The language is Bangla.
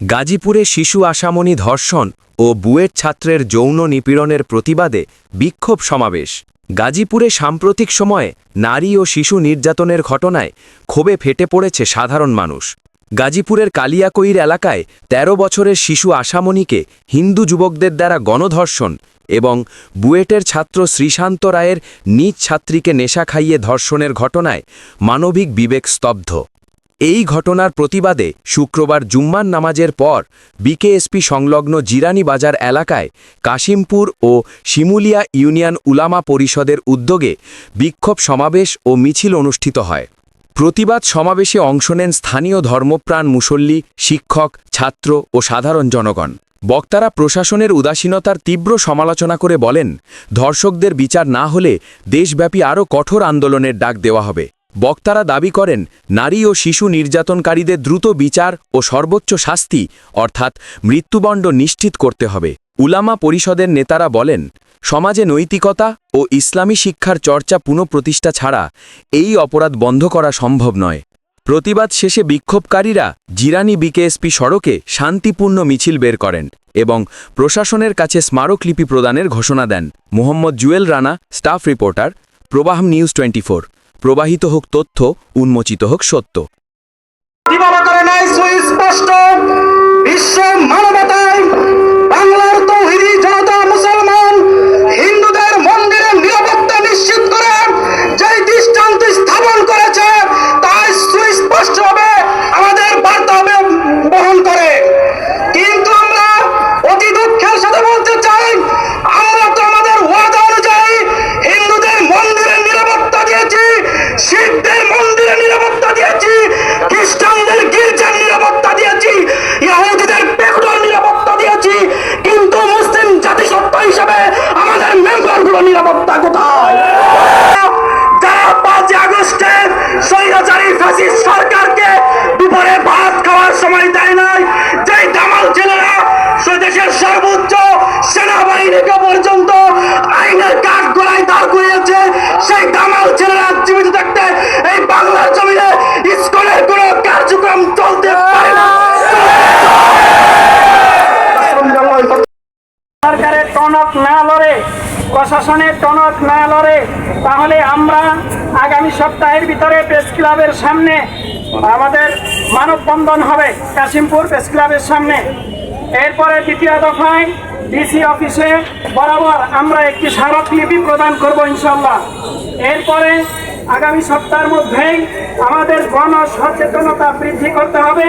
গাজীপুরে শিশু আসামনি ধর্ষণ ও বুয়েট ছাত্রের যৌন নিপীড়নের প্রতিবাদে বিক্ষোভ সমাবেশ। গাজীপুরে সাম্প্রতিক সময়ে নারী ও শিশু নির্যাতনের ঘটনায় ক্ষোভে ফেটে পড়েছে সাধারণ মানুষ। গাজীপুরের কালিয়াকৈর এলাকায় ১৩ বছরের শিশু আসামনিকে হিন্দু যুবকদের দ্বারা গণধর্ষণ এবং বুয়েটের ছাত্র শ্রীশান্ত রায়ের নিজ ছাত্রীকে নেশা খাইয়ে ধর্ষণের ঘটনায় মানবিক বিবেক স্তব্ধ। এই ঘটনার প্রতিবাদে শুক্রবার জুম্মার নামাজের পর বিকেএসপি সংলগ্ন জিরানি বাজার এলাকায় কাশিমপুর ও শিমুলিয়া ইউনিয়ন উলামা পরিষদের উদ্যোগে বিক্ষোভ সমাবেশ ও মিছিল অনুষ্ঠিত হয়। প্রতিবাদ সমাবেশে অংশ নেন স্থানীয় ধর্মপ্রাণ মুসল্লি, শিক্ষক, ছাত্র ও সাধারণ জনগণ। বক্তারা প্রশাসনের উদাসীনতার তীব্র সমালোচনা করে বলেন, ধর্ষকদের বিচার না হলে দেশব্যাপী আরও কঠোর আন্দোলনের ডাক দেওয়া হবে। বক্তারা দাবি করেন, নারী ও শিশু নির্যাতনকারীদের দ্রুত বিচার ও সর্বোচ্চ শাস্তি, অর্থাৎ মৃত্যুদণ্ড নিশ্চিত করতে হবে। উলামা পরিষদের নেতারা বলেন, সমাজে নৈতিকতা ও ইসলামী শিক্ষার চর্চা পুনঃপ্রতিষ্ঠা ছাড়া এই অপরাধ বন্ধ করা সম্ভব নয়। প্রতিবাদ শেষে বিক্ষোভকারীরা জিরানি বিকেএসপি সড়কে শান্তিপূর্ণ মিছিল বের করেন এবং প্রশাসনের কাছে স্মারকলিপি প্রদানের ঘোষণা দেন। মোহাম্মদ জুয়েল রানা, স্টাফ রিপোর্টার, প্রবাহম নিউজ টোয়েন্টি প্রবাহিত হোক তথ্য উন্মোচিত হোক সত্য। বিশ্ব দেশের সর্বোচ্চ সেনাবাহিনীকে পর্যন্ত আইনের কাঠ গলায় দাঁড় করিয়েছে। সেই দামাল ছেলেরা জীবিত থাকতে এই বাংলার জমিনে স্কুলের কোন কার্যক্রম চলতে পারে না। সরকারের টনক না লড়ে, প্রশাসনের টনক না লড়ে, তাহলে আমরা আগামী সপ্তাহের ভিতরে প্রেস ক্লাবের সামনে আমাদের মানববন্ধন হবে, কাশিমপুর প্রেস ক্লাবের সামনে। এরপরে দ্বিতীয় দফায় ডিসি অফিসে বরাবর আমরা একটি স্মারকলিপি প্রদান করব ইনশাল্লাহ এরপরে আগামী সপ্তাহের মধ্যেই আমাদের গণ সচেতনতা বৃদ্ধি করতে হবে।